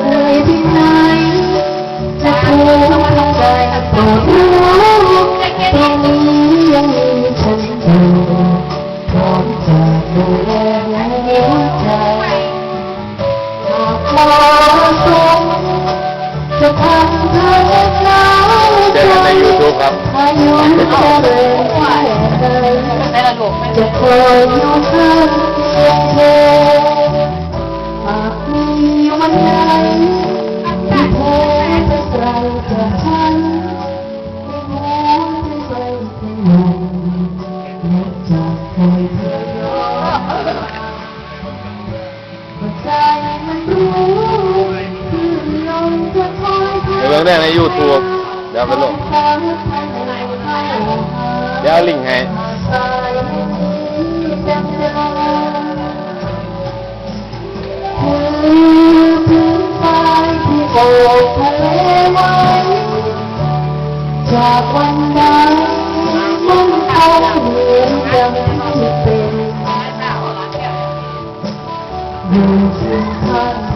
เคยที่ไนจะทูลทำใจโปดรู้นี้ฉันอยู่พร้มจะดูแลหัวใจหากมาะสมจะทำเธอเหาเจอกัในยูทูบครับอายุจเป็นคนจะคอยอยู่ข้างเธอ ได้ใน YouTube เดี๋ยวไปลงเดี๋ยวเอาลิงก์ให้คือพื้นทรายที่โอบทะเลไว้จากวันนั้นมันคงเหมือนดังที่เป็นอยู่เคียงข้างเธ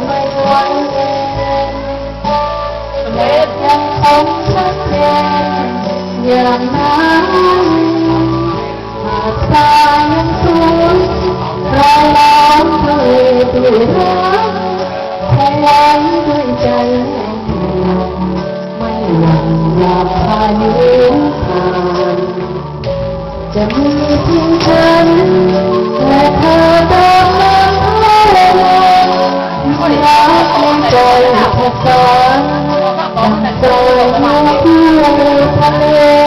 อ บยังชัดเจนอย่างนั้นหาดทรายยังสวยรอยล้อมทะเลด้วยรักคงไว้ด้วยใจแห่งห่วงไม่หวั่นยามพายุผ่านจะมีเพียงฉันและเธอตามมารักในใจแค่ฝันดังโบยมาที่ ทะเล